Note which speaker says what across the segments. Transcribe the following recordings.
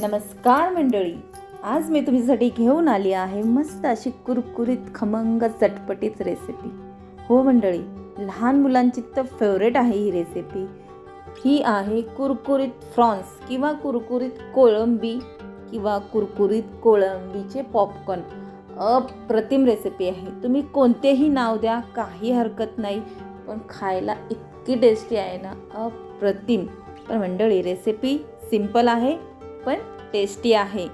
Speaker 1: नमस्कार मंडळी. आज मी तुमच्यासाठी घेऊन आली आहे मस्त अशी कुरकुरीत खमंग चटपटीत रेसिपी हो मंडळी लहान मुलांची तर फेवरेट आहे ही रेसिपी ही आहे कुरकुरीत फ्रॉन्स किंवा कुरकुरीत कोळंबी किंवा कुरकुरीत कोळंबीचे पॉपकॉर्न अप्रतिम रेसिपी आहे. तुम्ही कोणतेही नाव द्या काही हरकत नाही पण खायला इतकी टेस्टी आहे ना अप्रतिम. पण मंडळी रेसिपी सिंपल आहे. पण टेस्टी आहे.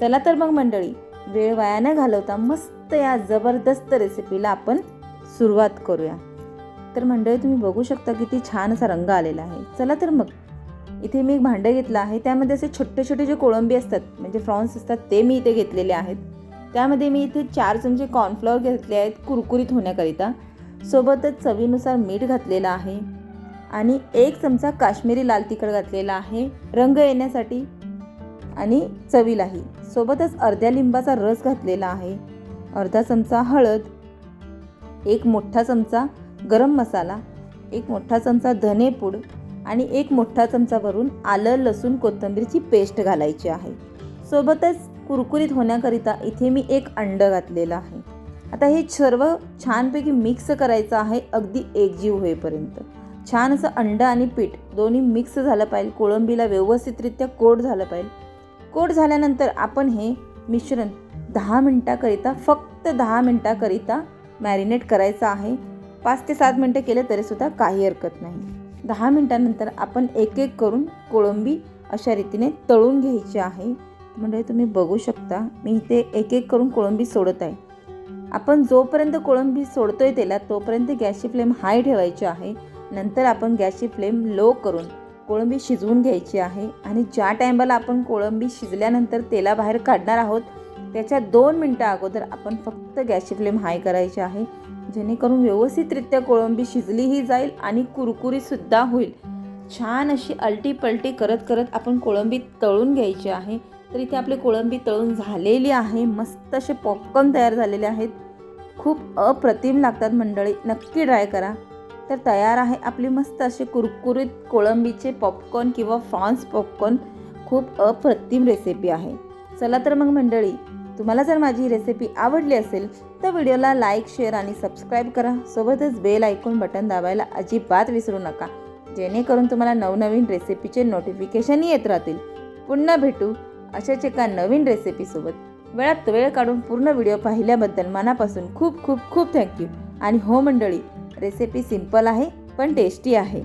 Speaker 1: चला तर मग मंडळी वेळ वाया न घालवता मस्त या जबरदस्त रेसिपीला आपण सुरुवात करूया. तर मंडळी तुम्ही बघू शकता किती छान असा रंग आलेला आहे. चला तर मग इथे मी एक भांडं घेतलं आहे. त्यामध्ये असे छोटे छोटे जे कोळंबी असतात म्हणजे फ्रॉन्स असतात ते मी इथे घेतलेले आहेत. त्यामध्ये मी इथे चार चमचे कॉर्नफ्लॉवर घेतले आहेत कुरकुरीत होण्याकरिता. सोबतच चवीनुसार मीठ घातलेलं आहे. आणि एक चमचा काश्मीरी लाल तिखट घातलेला आहे. रंग येण्यासाठी आणि चवीलाही. सोबतच अर्ध्या लिंबाचा रस घातलेला आहे. अर्धा चमचा हळद एक मोठा चमचा गरम मसाला एक मोठा चमचा धनेपूड आणि एक मोठा चमचा भरून आलं लसूण कोथिंबीरची पेस्ट घालायची आहे. सोबतच कुरकुरीत होण्याकरिता इथे मी एक अंडं घातलेलं आहे. आता हे सर्व छानपैकी मिक्स करायचं आहे अगदी एकजीव होईपर्यंत. छान असं अंडं आणि पीठ दोन्ही मिक्स झालं पाहिजे. कोळंबीला व्यवस्थितरित्या कोट झालं पाहिजे. कोट झाल्यानंतर आपण हे मिश्रण दहा मिनटाकरिता फक्त दहा मिनटाकरिता मॅरिनेट करायचं आहे. पाच ते सात मिनटं केलं तरीसुद्धा काही हरकत नाही. दहा मिनटानंतर आपण एक एक करून कोळंबी अशा रीतीने तळून घ्यायची आहे. म्हणजे तुम्ही बघू शकता मी इथे एक एक करून कोळंबी सोडत आहे. आपण जोपर्यंत कोळंबी सोडतोय त्याला तोपर्यंत गॅसची फ्लेम हाय ठेवायची आहे. नंतर आपण गॅसची फ्लेम लो करून कोळंबी शिजवून घ्यायची आहे आणि ज्या टायमाला आपण कोळंबी शिजल्यानंतर तेलाबाहेर काढणार आहोत त्याच्या दोन मिनटं अगोदर आपण फक्त गॅसची फ्लेम हाय करायची आहे. जेणेकरून व्यवस्थितरित्या कोळंबी शिजलीही जाईल आणि कुरकुरीसुद्धा होईल. छान अशी अलटी पलटी करत करत आपण कोळंबी तळून घ्यायची आहे. तर इथे आपली कोळंबी तळून झालेली आहे. मस्त असे पॉपकॉर्न तयार झालेले आहेत. खूप अप्रतिम लागतात मंडळी. नक्की ट्राय करा. तर तयार आहे आपली मस्त अशी कुरकुरीत कोळंबीचे पॉपकॉर्न किंवा फ्रॉन्स पॉपकॉर्न खूप अप्रतिम रेसिपी आहे. चला तर मग मंडळी तुम्हाला जर माझी रेसिपी आवडली असेल तर व्हिडिओला लाईक शेअर आणि सबस्क्राईब करा. सोबतच बेल ऐकून बटन दाबायला अजिबात विसरू नका. जेणेकरून तुम्हाला नवनवीन रेसिपीचे नोटिफिकेशन येत राहतील. पुन्हा भेटू अशाच एका नवीन रेसिपीसोबत वेळात वेळ काढून पूर्ण व्हिडिओ पाहिल्याबद्दल मनापासून खूप खूप खूप थँक्यू आणि हो मंडळी रेसिपी सिंपल आहे पण टेस्टी आहे.